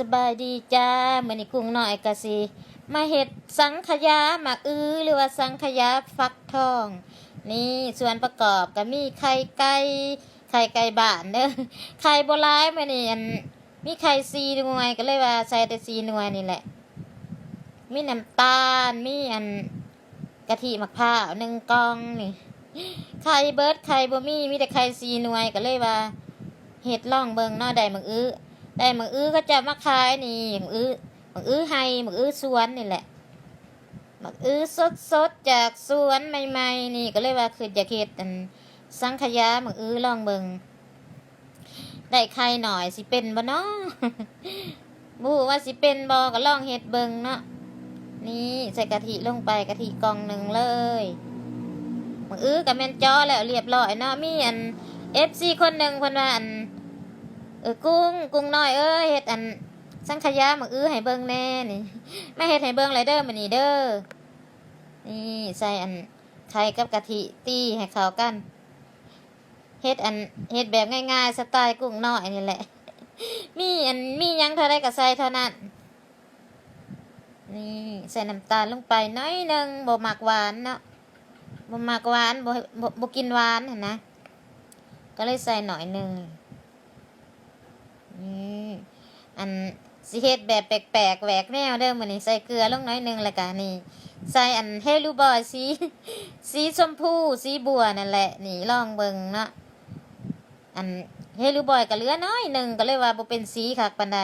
สบายดีจ้าเหมือนอีกุ้งหน่อยกะสิมาเห็ดสังขยาหมักอื้อหรือว่าสังขยาฟักทอง นี่ส่วนประกอบก็มีไข่ไก่ไข่ไก่บ้านเด้อไข่โบราณมานี่อันมีไข่ซีหน่วยก็เลยว่าใส่แต่ซีหน่วยนี่แหละ มีน้ำตาลมีอันกะทิมะพร้าวหนึ่งกองนี่ไข่เบิร์ดไข่บ่มีมีแต่ไข่ซีหน่วยก็เลยว่าเห็ดล่องเบิงนอได้หมักอื้อ ได้หมึกอื้อก็จะมาขายนี่หมึกอื้อหมึกอื้อไฮหมึกอื้อสวนนี่แหละหมึกอื้อสดสดจากสวนใหม่ๆนี่ก็เลยว่าคืออยากเฮ็ดอันสังขยาหมึกอื้อลองเบิงได้ไข่หน่อยสิเป็นบ่เนาะบูว่าสิเป็นบ่ก็ลองเฮ็ดเบิงเนาะนี่ใส่กะทิลงไปกะทิกล่องหนึ่งเลยหมึกอื้อกับแมนจ้อแล้วเรียบร้อยเนาะมีอัน FC คนหนึ่งเพิ่นว่าอัน เออกุ้งกุ้งน้อยเอ้ยเฮ็ดอันสังขยาหมึกอื้อให้เบิ่งแน่นี่ไม่เฮ็ดให้เบิ่งเลยเด้อมื้อนี้เด้อนี่ใส่อันไข่กับกะทิตีให้เข้ากันเฮ็ดอันเฮ็ดแบบง่ายๆสไตล์กุ้งน้อยนี่แหละ มีอันมียังเท่าใดก็ใส่เท่านั้นนี่ใส่น้ำตาลลงไปน้อยหนึงบ่มักหวานเนาะบ่มักหวานบ่บ่บ่กินหวานหั่นนะก็เลยใส่หน่อยหนึ่ง นี่อันสิเฮ็ดแบบแปลกๆแหวกแนวเด้อมื้อนี้ใส่เกลือลงน้อยหนึงแล้วก็นี่ ใส่อันเฮลูบอยสีสีชมพูสีบัวนั่นแหละ นี่ลองเบิ่งเนาะอันเฮลูบอยก็เหลือน้อยหนึงก็เลยว่าบ่เป็นสีคักปานใด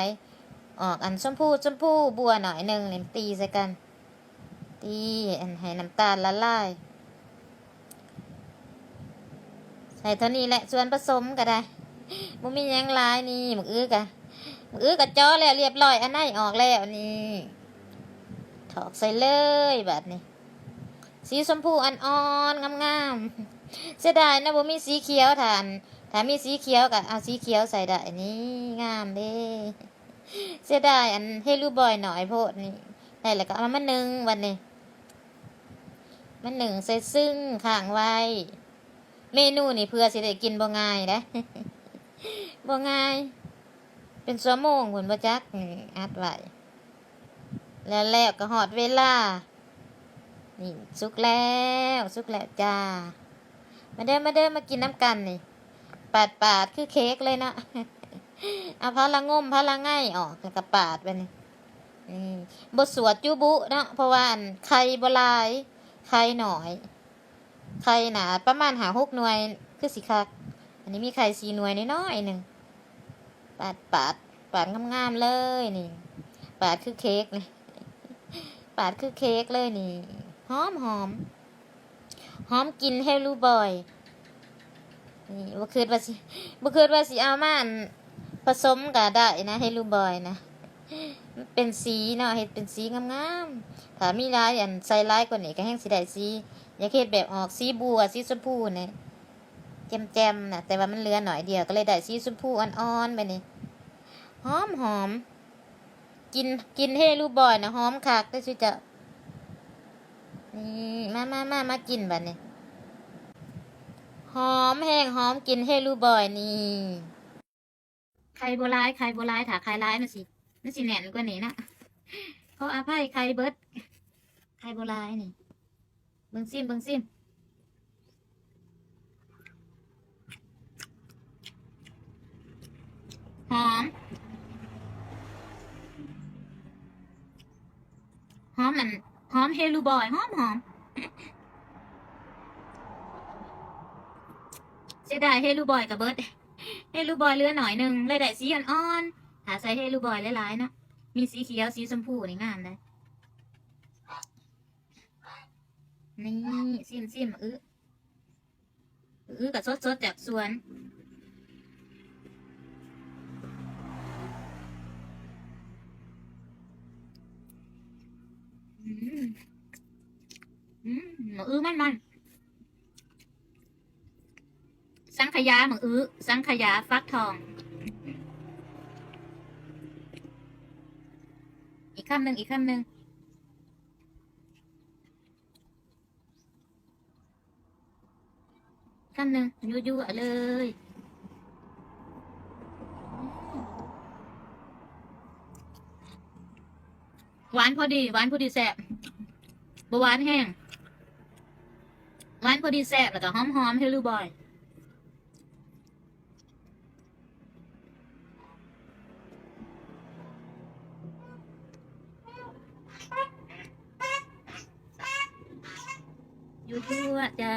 ออกอันชมพูชมพูบัวหน่อยหนึงนี่ตีใส่กัน ตีอันให้น้ำตาลละลายใส่เท่านี้แหละส่วนผสมก็ได้ บ่มียังลายนี่มึกอื้อกะมึกอื้อกะจ้อแล้วเรียบร้อยอันไหนออกแล้วนี่ถอกใส่เลยแบบนี้ สีชมพูอ่อนๆงามๆเสียดายนะบ่มีสีเขียวทานถ้ามีสีเขียวก็เอาสีเขียวใส่ได้นี่งามเด้เสียดายอันเฮลูบอยหน่อยโพดนี่ได้แล้วก็เอามามาหนึ่งวันนี้มันหนึ่งใส่ซึ่งข้างไว้ เมนูนี่เพื่อสิได้กินบ่ง่ายนะ บ่ง่าย เป็นชั่วโมงผลบ่จักนี่อัดไว้แล้วแล้วก็หอดเวลา นี่สุกแล้วสุกแล้วจ้า มาเด้อมาเด้อมากินน้ำกันนี่ปาดปาดคือเค้กเลยนะเอาพาละงมพาละง่ายออกแล้วก็ปาดไปนี่นี่บสวดจุบุนะเพราะว่าอันไข่บลาย ไข่หน่อย ไข่หนาประมาณหาหกหน่วยคือสิคัก นนี้มีไข่สีหน่วยน้อยๆหนึ่งปาดปาดปาดงามๆเลยนี่ ปาดคือเค้กเลยปาดคือเค้กเลยนี่หอมหอมหอมกินเฮลูบอยนี่บ่คิดว่าสิบ่คิดว่าสิเอามานผสมก็ได้นะเฮลูบอยนะมันเป็นสีเนาะเฮ็ดเป็นสีงามๆถ้ามีลายอันใส่ลายกว่านี้ก็แห้งสิได้สีอยากเฮ็ดแบบออกสีบัวสีชมพูเนี่ย แจมๆนะแต่ว่ามันเลือหน่อยเดียวก็เลยได้สีชมพูอ่อนๆไปนี่หอมหอมกินกินเฮลูบอยนะหอมคักได้สิจะนี่มามามามากินบัดนี้หอมแห้งหอมกินเฮลูบอยนี่ไข่โบร้าณไข่โบร้าณถ้าไข่ร้ายมันสิมันสิแน่นกว่านี้นะเขออภัยไข่เบิดไข่โบร้าณนี่เบิ่งซิมเบิ่งซิม หอม หอมมัน หอมเฮลูบอย หอมหอมเสียดายเฮลูบอยกับเบิร์ดเฮลูบอยเลือหน่อยหนึ่งเลยได้สีอ่อนๆถ้าใส่เฮลูบอยหลายๆเนาะมีสีเขียวสีชมพูในงามเลยนี่ซิมซิมอื้ออื้อกับสดๆจากสวน อืมอืมหมูอื้อมันมันสังขยาหมูอื้อสังขยาฟักทอง อีกคำหนึ่งอีกคำหนึ่งคำหนึ่งยั่วๆเลยหวานพอดีหวานพอดีแซ่บ บหวานแห้งหวานพอดีแซ่บแล้วก็หอมหอมๆให้ลูกบอยอยู่ทั่วจ้า